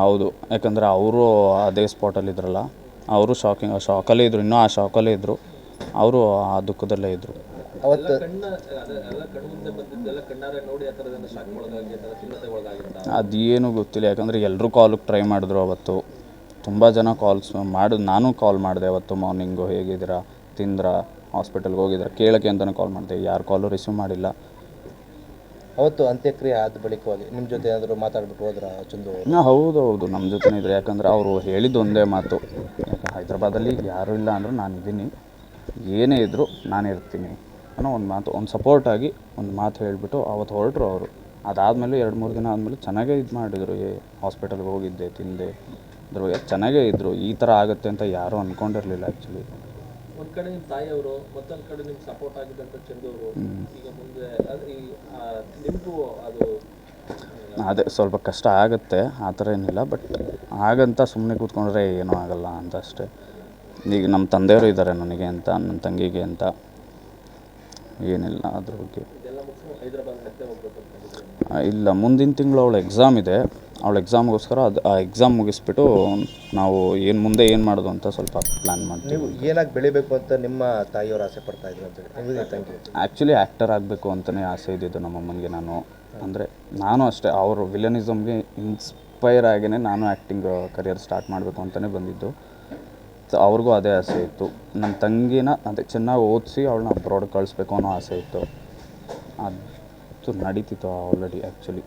ಹೌದು. ಯಾಕಂದರೆ ಅವರು ಅದೇ ಸ್ಪಾಟಲ್ಲಿ ಇದ್ರಲ್ಲ ಅವರು ಶಾಕಿಂಗ್ ಶಾಕಲ್ಲೇ ಇದ್ದರು ಇನ್ನೂ ಆ ಶಾಕಲ್ಲೇ ಇದ್ದರು ಅವರು ಆ ದುಃಖದಲ್ಲೇ ಇದ್ದರು ಅವತ್ತು ಅದೇನು ಗೊತ್ತಿಲ್ಲ. ಯಾಕಂದರೆ ಎಲ್ಲರೂ ಕಾಲಿಗೆ ಟ್ರೈ ಮಾಡಿದ್ರು ಅವತ್ತು. ತುಂಬ ಜನ ಕಾಲ್ಸ್ ಮಾಡಿ ನಾನು ಕಾಲ್ ಮಾಡಿದೆ ಅವತ್ತು ಮಾರ್ನಿಂಗು ಹೇಗಿದ್ದೀರಾ ತಿಂದ್ರಾ ಹಾಸ್ಪಿಟಲ್ಗೆ ಹೋಗಿದ್ದೀರಾ ಕೇಳೋಕ್ಕೆ ಅಂತಲೇ ಕಾಲ್ ಮಾಡಿದೆ. ಯಾರು ಕಾಲು ರಿಸೀವ್ ಮಾಡಿಲ್ಲ. ಅವತ್ತು ಅಂತ್ಯಕ್ರಿಯೆ ಆದ ಬಳಿಕವಾಗಿ ನಿಮ್ಮ ಜೊತೆ ಏನಾದರೂ ಮಾತಾಡ್ಬಿಟ್ಟು ಹೋದ್ರ ಚಂದು? ಹೌದು ಹೌದು ನಮ್ಮ ಜೊತೆ ಇದ್ರು. ಯಾಕಂದ್ರೆ ಅವರು ಹೇಳಿದ್ದು ಒಂದೇ ಮಾತು. ಯಾಕೆ ಹೈದ್ರಾಬಾದಲ್ಲಿ ಯಾರೂ ಇಲ್ಲ ಅಂದರೂ ನಾನು ಇದ್ದೀನಿ. ಏನೇ ಇದ್ದರೂ ನಾನು ಇರ್ತೀನಿ ಅನ್ನೋ ಒಂದು ಮಾತು, ಒಂದು ಸಪೋರ್ಟಾಗಿ ಒಂದು ಮಾತು ಹೇಳಿಬಿಟ್ಟು ಅವತ್ತು ಹೊರಟರು ಅವರು. ಅದಾದಮೇಲೆ ಎರಡು ಮೂರು ದಿನ ಆದಮೇಲೆ ಚೆನ್ನಾಗೇ ಇದು ಮಾಡಿದರು. ಏ ಹಾಸ್ಪಿಟಲ್ಗೆ ಹೋಗಿದ್ದೆ, ತಿಂದೆ. ಅದ್ರ ಬಗ್ಗೆ ಚೆನ್ನಾಗೇ ಇದ್ದರು ಈ ಥರ ಆಗುತ್ತೆ ಅಂತ ಯಾರೂ ಅಂದ್ಕೊಂಡಿರಲಿಲ್ಲ ಆ್ಯಕ್ಚುಲಿ ಒಂದ್ ಕಡೆ ನಿಮ್ಮ ತಾಯಿಯವರು ಮತ್ತೊಂದ್ ಕಡೆ ನಿಮ್ಗೆ ಸಪೋರ್ಟ್ ಆಗಿದ್ದಂಥ ಚಂದವರು ಈಗ ಮುಂದೆ ಅದು ಈ ಆ, ನಿಮ್ಗೂ ಅದು ಅದೇ ಸ್ವಲ್ಪ ಕಷ್ಟ ಆಗುತ್ತೆ ಆ ಥರ ಏನಿಲ್ಲ ಬಟ್ ಹಾಗಂತ ಸುಮ್ಮನೆ ಕೂತ್ಕೊಂಡ್ರೆ ಏನೂ ಆಗಲ್ಲ ಅಂತ ಅಷ್ಟೇ. ಈಗ ನಮ್ಮ ತಂದೆಯವರು ಇದ್ದಾರೆ ನನಗೆ ಅಂತ ನನ್ನ ತಂಗಿಗೆ ಅಂತ ಏನಿಲ್ಲ ಅದ್ರ ಬಗ್ಗೆ. ಇಲ್ಲ ಮುಂದಿನ ತಿಂಗಳು ಅವಳು ಎಕ್ಸಾಮ್ ಇದೆ. ಅವಳ ಎಕ್ಸಾಮ್ಗೋಸ್ಕರ ಅದು ಆ ಎಕ್ಸಾಮ್ ಮುಗಿಸ್ಬಿಟ್ಟು ನಾವು ಏನು ಮುಂದೆ ಏನು ಮಾಡೋದು ಅಂತ ಸ್ವಲ್ಪ ಪ್ಲ್ಯಾನ್ ಮಾಡ್ತೀವಿ. ನೀವು ಏನಾಗಿ ಬೆಳಿಬೇಕು ಅಂತ ನಿಮ್ಮ ತಾಯಿಯವರು ಆಸೆ ಪಡ್ತಾ ಇದ್ರು ಅಂತ ಹೇಳಿ. ಥ್ಯಾಂಕ್ ಯು ಆ್ಯಕ್ಚುಲಿ ಆ್ಯಕ್ಟರ್ ಆಗಬೇಕು ಅಂತಲೇ ಆಸೆ ಇದ್ದಿದ್ದು ನಮ್ಮ ಅಮ್ಮನಿಗೆ ನಾನು. ಅಂದರೆ ನಾನು ಅಷ್ಟೇ ಅವರು ವಿಲನಿಸಮ್ಗೆ ಇನ್ಸ್ಪೈರ್ ಆಗಿನೇ ನಾನು ಆ್ಯಕ್ಟಿಂಗ್ ಕರಿಯರ್ ಸ್ಟಾರ್ಟ್ ಮಾಡಬೇಕು ಅಂತಲೇ ಬಂದಿದ್ದು. ಸೊ ಅವ್ರಿಗೂ ಅದೇ ಆಸೆ ಇತ್ತು. ನನ್ನ ತಂಗಿನ ಅದೇ ಚೆನ್ನಾಗಿ ಓದಿಸಿ ಅವಳನ್ನ ಅಬ್ರಾಡ್ ಕಳಿಸ್ಬೇಕು ಅನ್ನೋ ಆಸೆ ಇತ್ತು. ಅದು ನಡೀತಿತ್ತು ಆಲ್ರೆಡಿ ಆ್ಯಕ್ಚುಲಿ